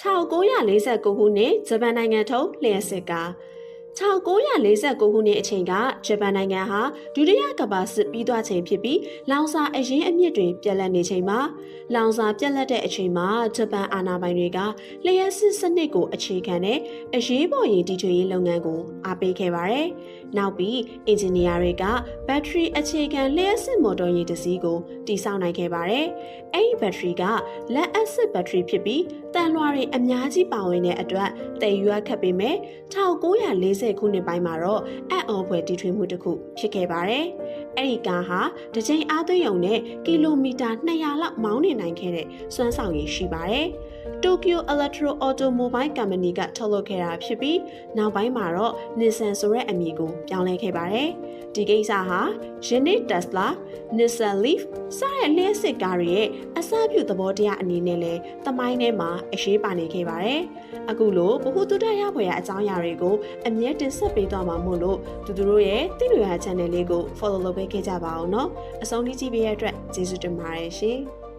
1949ခုနှစ်ဂျပန်နိုင်ငံထုတ်လျှက်စစ်ကား 1949ခုနှစ်အချိန်ကဂျပန်နိုင်ငံဟာဒုတိယကမ္ဘာစစ်ပြီးသွားချိန်ဖြစ်ပြီးလောင်စာအရင်အမြင့်တွေပြက်လက်နေချိန်မှာလောင်စာပြက်လက်တဲ့အချိန်မှာဂျပန်အာဏာပိုင်တွေကလျှက်စစ်စနစ်ကိုအခြေခံတဲ့အရေးပေါ်ရင်တီထွေရေးလုပ်ငန်းကိုအားပေးခဲ့ပါတယ်။နောက်ပြီးအင်ဂျင်နီယာတွေကဘက်ထရီအခြေခံလျှက်စစ်မော်တော်ယာဉ်တစ်စီးကိုတည်ဆောက်နိုင်ခဲ့ပါတယ်။အဲဒီဘက်ထရီကလက်အက်ဆစ်ဘက်ထရီဖြစ်ပြီးတန်လွှာတွေအများကြီးပါဝင်တဲ့အတွက်တည်ရွက်ခတ်ပေမဲ့1940ခုနှစ်ပိုင်းမှာတော့အံ့ ဩဖွယ်တီထွေမှုတစ်ခုဖြစ်ခဲ့ပါတယ်။အဲ့ဒီကားဟာတစ်ချိန်အားသွင်းရုံနဲ့ကီလိုမီတာ200လောက်မောင်းနေနိုင်ခဲ့တဲ့စွမ်းဆောင်ရည်ရှိပါတယ်။ Tokyo Electro Automobile Company ကထုတ်လုပ်ခဲ့တာဖြစ်ပြီးနောက်ပိုင်းမှာတော့ Nissan ဆိုတဲ့အမည်ကိုပြောင်းလဲခဲ့ပါတယ်။ဒီကိစ္စဟာယနေ့ Tesla, Nissan Leaf စတဲ့လျှက်စစ်ကားတွေရဲ့အစပြုသဘောတရားအနေနဲ့လဲသမိုင်းထဲမှာအရေးပါနေခဲ့ပါတယ်။အခုလိုဘ ഹു တုဒရဖွယ်ရာအကြောင်းအရာတွေကိုအမြဲတင်ဆက်ပေးသွားမှာမို့လို့သူတို့ရဲ့တိလွေရာ channel လေးကို follow လုပ်ပေးခဲ့ကြပါအောင်နော်။အဆုံးထိကြည့်ပေးရတဲ့အတွက်ကျေးဇူးတင်ပါတယ်ရှင်။